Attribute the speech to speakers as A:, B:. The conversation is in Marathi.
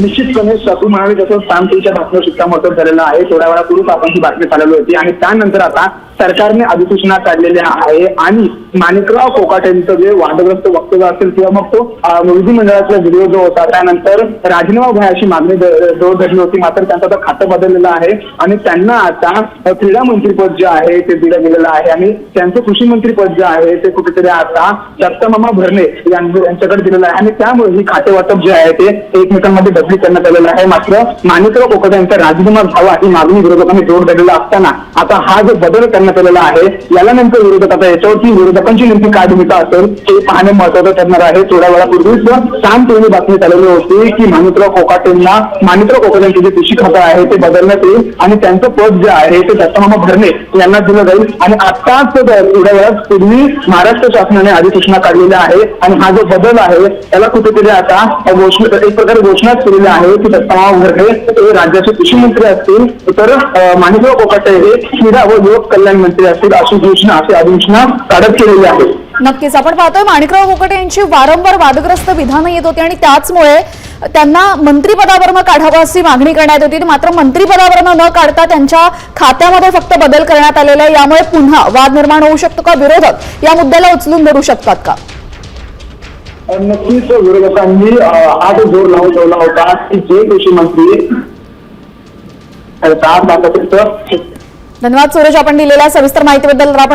A: निश्चितपणे सतू म्हणाले जसं सामतीच्या बातम्या शिक्कामोर्तब झालेला आहे. थोड्या वेळापूर्वीच आपण ही बातमी चालवली होती. आणि त्यानंतर आता सरकारने अधिसूचना काढलेल्या आहे आणि माणिकराव कोकाटेंचं जे वादग्रस्त वक्तव्य असेल किंवा मग तो अं, विधिमंडळातला व्हिडिओ जो होता त्यानंतर राजीनामा घ्या अशी मागणी द- धरली होती मात्र त्यांचं आता खातं बदललेलं आहे. आणि त्यांना आता क्रीडा मंत्रीपद जे आहे ते दिलं गेलेलं आहे. आणि त्यांचं कृषी मंत्रीपद जे आहे ते कुठेतरी आता दत्तमामा भरणे यांच्याकडे दिलेलं आहे. आणि त्यामुळे ही खाते वाटप जे आहे ते एकमेकांमध्ये बदली करण्यात आलेलं आहे. मात्र माणिकराव कोकटे यांचा राजीनामा घ्यावा ही मागणी विरोधकांनी जोर धरलेला असताना आता हा जो बदल करण्यात आलेला आहे. याला नेमकं विरोधक आता याच्यावरती विरोधकांची नेमकी काय भूमिका असेल हे पाहणे महत्वाचं ठरणार आहे. थोड्या वेळापूर्वीच शांत एवढी बातमी चालवली होती की माणिकराव कोकाटेंना माणिकराव कोकाटेंचे जे कृषी खातं आहे ते बदलण्यात येईल आणि त्यांचं पद जे आहे ते दत्तमामा भरणे यांना दिलं जाईल. आणि आताच थोड्या वेळात पूर्वी महाराष्ट्र शासनाने अधिसूचना काढलेली आहे आणि हा जो बदल आहे त्याला कुठेतरी आता घोषणा एक प्रकारे घोषणाच केलेली आहे की दत्तमामा भरणे हे राज्याचे कृषी मंत्री असतील. तर माणिकराव कोकाटे हे क्रीडा व युवक कल्याण मंत्री असतील अशी घोषणा अशी अधिसूचना काढत केलेली आहे.
B: नक्कीच आपण पाहतोय माणिकराव कोकटे यांची वारंवार वादग्रस्त विधानं येत होती आणि त्याचमुळे त्यांना मंत्रिपदावरनं काढावं अशी मागणी करण्यात होती. मात्र मंत्रिपदावरनं न काढता त्यांच्या खात्यामध्ये फक्त बदल करण्यात आलेला आहे. यामुळे पुन्हा वाद निर्माण होऊ शकतो का? विरोधक या मुद्द्याला उचलून धरू शकतात का?
A: नक्कीच विरोधकांनी हा जो जोर लावून ठेवला होता की जे कृषी मंत्री
B: धन्यवाद सूरज आपण दिलेल्या सविस्तर माहितीबद्दल आपण